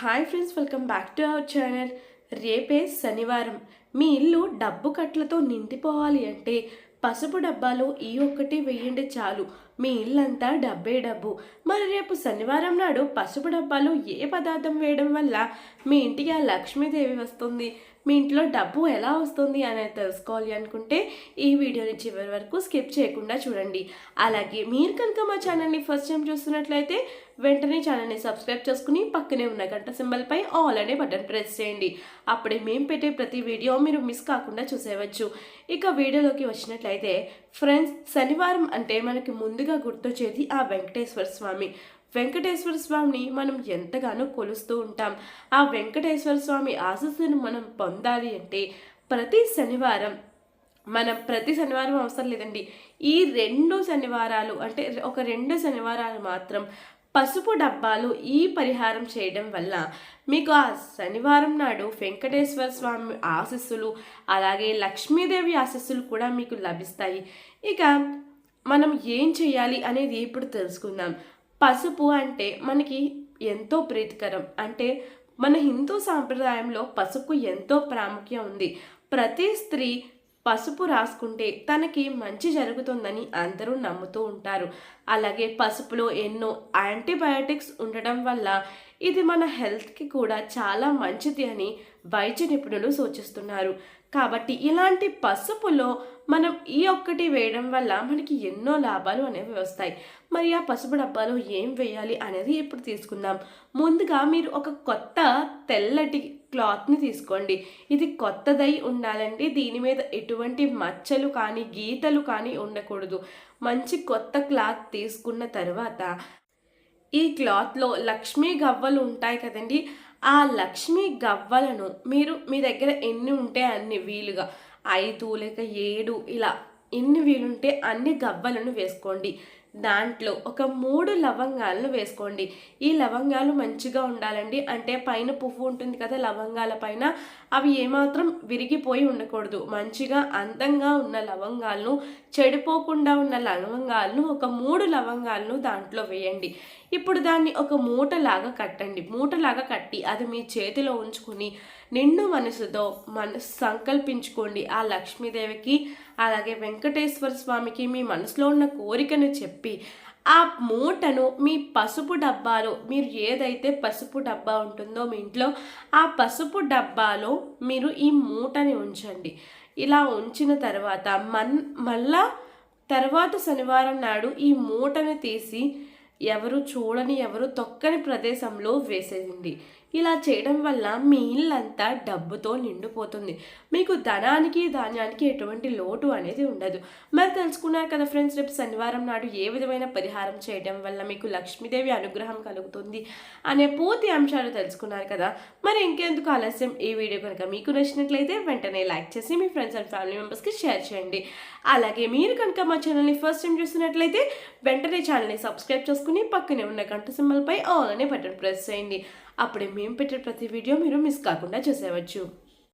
Hi friends welcome back to our channel. రేపే శనివారం. మీ ఇల్లు డబ్బు కట్లతో నిండిపోవాలి అంటే పసుపు డబ్బాలో ఈ ఒక్కటి వేయండి చాలు. మీ ఇల్లంతా డబ్బే డబ్బు. మరి రేపు శనివారం నాడు పసుపు డబ్బాలో ఏ పదార్థం వేయడం వల్ల మీ ఇంటికి ఆ లక్ష్మీదేవి వస్తుంది? మీ ఇంట్లో డబ్బు ఎలా వస్తుంది అనేది తెలుసుకోవాలి అనుకుంటే ఈ వీడియోని చివరి వరకు స్కిప్ చేయకుండా చూడండి. అలాగే మీరు కనుక మా ఛానల్ని ఫస్ట్ టైం చూస్తున్నట్లయితే వెంటనే ఛానల్ని సబ్స్క్రైబ్ చేసుకుని పక్కనే ఉన్న గంట సింబల్పై ఆల్ అనే బటన్ ప్రెస్ చేయండి. అప్పుడే మేము పెట్టే ప్రతి వీడియో మీరు మిస్ కాకుండా చూసేయవచ్చు. ఇక వీడియోలోకి వచ్చినట్లయితే ఫ్రెండ్స్ శనివారం అంటే మనకి ముందుగా గుర్తొచ్చేది ఆ వెంకటేశ్వర స్వామి. వెంకటేశ్వర స్వామిని మనం ఎంతగానో కొలుస్తూ ఉంటాం. ఆ వెంకటేశ్వర స్వామి ఆశస్సును మనం పొందాలి అంటే ప్రతి శనివారం మనం ప్రతి శనివారం అవసరం లేదండి. ఈ రెండు శనివారాలు అంటే ఒక రెండు శనివారాలు మాత్రం పసుపు డబ్బాలు ఈ పరిహారం చేయడం వల్ల మీకు ఆ శనివారం నాడు వెంకటేశ్వర స్వామి ఆశస్సులు అలాగే లక్ష్మీదేవి ఆశస్సులు కూడా మీకు లభిస్తాయి. ఇక మనం ఏం చేయాలి అనేది ఇప్పుడు తెలుసుకుందాం. పసుపు అంటే మనకి ఎంతో ప్రీతికరం. అంటే మన హిందూ సాంప్రదాయంలో పసుపు ఎంతో ప్రాముఖ్యం ఉంది. ప్రతి స్త్రీ పసుపు రాసుకుంటే తనకి మంచి జరుగుతుందని అందరూ నమ్ముతూ ఉంటారు. అలాగే పసుపులో ఎన్నో యాంటీబయాటిక్స్ ఉండడం వల్ల ఇది మన హెల్త్కి కూడా చాలా మంచిది అని వైద్య నిపుణులు సూచిస్తున్నారు. కాబట్టి ఇలాంటి పసుపులో మనం ఈ ఒక్కటి వేయడం వల్ల మనకి ఎన్నో లాభాలు అనేవి వస్తాయి. మరి ఆ పసుపు డబ్బాలో ఏం వేయాలి అనేది ఇప్పుడు తీసుకుందాం. ముందుగా మీరు ఒక కొత్త తెల్లటి క్లాత్ని తీసుకోండి. ఇది కొత్తదై ఉండాలండి. దీని మీద ఎటువంటి మచ్చలు కానీ గీతలు కానీ ఉండకూడదు. మంచి కొత్త క్లాత్ తీసుకున్న తర్వాత ఈ క్లాత్లో లక్ష్మీ గవ్వలు ఉంటాయి కదండి. ఆ లక్ష్మీ గవ్వలను మీరు మీ దగ్గర ఎన్ని ఉంటే అన్ని వీలుగా ఐదు లేక ఏడు ఇలా ఎన్ని వీలుంటే అన్ని గవ్వలను వేసుకోండి. దాంట్లో ఒక మూడు లవంగాలను వేసుకోండి. ఈ లవంగాలు మంచిగా ఉండాలండి. అంటే పైన పువ్వు ఉంటుంది కదా లవంగాల పైన అవి ఏమాత్రం విరిగిపోయి ఉండకూడదు. మంచిగా అందంగా ఉన్న లవంగాలను చెడిపోకుండా ఉన్న లవంగాలను ఒక మూడు లవంగాలను దాంట్లో వేయండి. ఇప్పుడు దాన్ని ఒక మూటలాగా కట్టండి. మూటలాగా కట్టి అది మీ చేతిలో ఉంచుకొని నిండు మనసుతో మనసు సంకల్పించుకోండి. ఆ లక్ష్మీదేవికి అలాగే వెంకటేశ్వర స్వామికి మీ మనసులో ఉన్న కోరికను చెప్పి ఆ మూటను మీ పసుపు డబ్బాలో మీరు ఏదైతే పసుపు డబ్బా ఉంటుందో మీ ఇంట్లో ఆ పసుపు డబ్బాలో మీరు ఈ మూటని ఉంచండి. ఇలా ఉంచిన తర్వాత మన్ మళ్ళా తర్వాత శనివారం నాడు ఈ మూటను తీసి ఎవరు చూడని ఎవరు తొక్కని ప్రదేశంలో వేసేసింది. ఇలా చేయడం వల్ల మీ ఇల్లంతా డబ్బుతో నిండిపోతుంది. మీకు ధనానికి ధాన్యానికి ఎటువంటి లోటు అనేది ఉండదు. మరి తెలుసుకున్నారు కదా ఫ్రెండ్స్ రేపు శనివారం నాడు ఏ విధమైన పరిహారం చేయడం వల్ల మీకు లక్ష్మీదేవి అనుగ్రహం కలుగుతుంది అనే పూర్తి అంశాలు తెలుసుకున్నారు కదా. మరి ఇంకెందుకు ఆలస్యం? ఈ వీడియో కనుక మీకు నచ్చినట్లయితే వెంటనే లైక్ చేసి మీ ఫ్రెండ్స్ అండ్ ఫ్యామిలీ మెంబర్స్కి షేర్ చేయండి. అలాగే మీరు కనుక మా ఛానల్ని ఫస్ట్ టైం చూస్తున్నట్లయితే వెంటనే ఛానల్ని సబ్స్క్రైబ్ చేసుకుని పక్కనే ఉన్న గంట సింబల్పై ఆల్ అనే బటన్ ప్రెస్ చేయండి. అప్పుడే మేము పెట్టే ప్రతి వీడియో మీరు మిస్ కాకుండా చూసేవచ్చు